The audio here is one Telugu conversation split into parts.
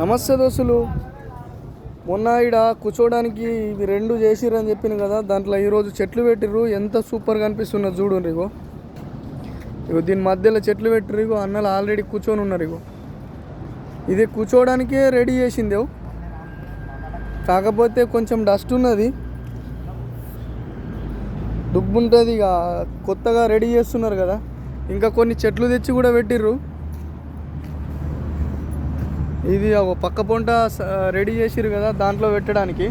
నమస్తే దోస్తులు. మొన్న ఈడ కూర్చోవడానికి ఇవి రెండు చేసిర్రు అని చెప్పిన కదా దాంట్లో ఈరోజు చెట్లు పెట్టిర్రు. ఎంత సూపర్గా అనిపిస్తున్నది చూడండి ఇగో. ఇగో దీని మధ్యలో చెట్లు పెట్టిర్రు ఇగో అన్నలు ఆల్రెడీ కూర్చొని ఉన్నారు ఇగో. ఇది కూర్చోవడానికే రెడీ చేసింది కాకపోతే కొంచెం డస్ట్ ఉన్నది. దుబ్బు ఉంటుంది ఇక కొత్తగా రెడీ చేస్తున్నారు కదా. ఇంకా కొన్ని చెట్లు తెచ్చి కూడా పెట్టిర్రు. ఇది ఒక పక్క పొంట స- రెడీ చేసిరు కదా దాంట్లో పెట్టడానికి.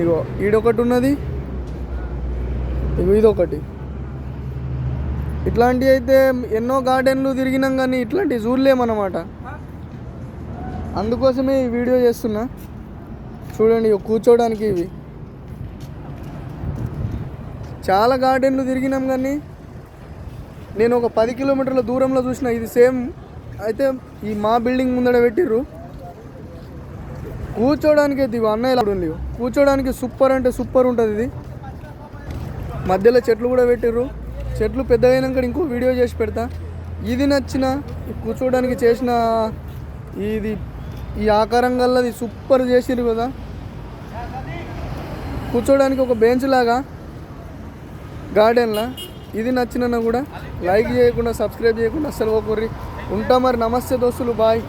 ఇగో ఈడొకటి ఉన్నది. ఇగో ఇదొకటి. ఇట్లాంటివి అయితే ఎన్నో గార్డెన్లు తిరిగినాం కానీ ఇట్లాంటివి చూడలేమన్నమాట అందుకోసమే ఈ వీడియో చేస్తున్నా. చూడండి ఇగో కూర్చోడానికి ఇవి. చాలా గార్డెన్లు తిరిగినాం కానీ నేను ఒక పది కిలోమీటర్ల దూరంలో చూసిన ఇది సేమ్ అయితే ఈ మా బిల్డింగ్ ముందర పెట్టిర్రు. కూర్చోడానికి అయితే ఇవి అన్నయ్య ఉంది? కూర్చోడానికి సూపర్ అంటే సూపర్ ఉంటుంది ఇది. మధ్యలో చెట్లు కూడా పెట్టిర్రు. చెట్లు పెద్దగైనాక ఇంకో వీడియో చేసి పెడతా. ఇది నచ్చిన కూర్చోడానికి చేసిన ఇది ఈ ఆకారం గల్లది సూపర్ చేసిర్రు కదా. కూర్చోడానికి ఒక బెంచ్ లాగా గార్డెన్లా. ఇది నచ్చినా కూడా లైక్ చేయకుండా సబ్స్క్రైబ్ చేయకుండా అస్సలు పోకూర్రి. ఉంటా మరి నమస్తే దోస్తులు బాయ్.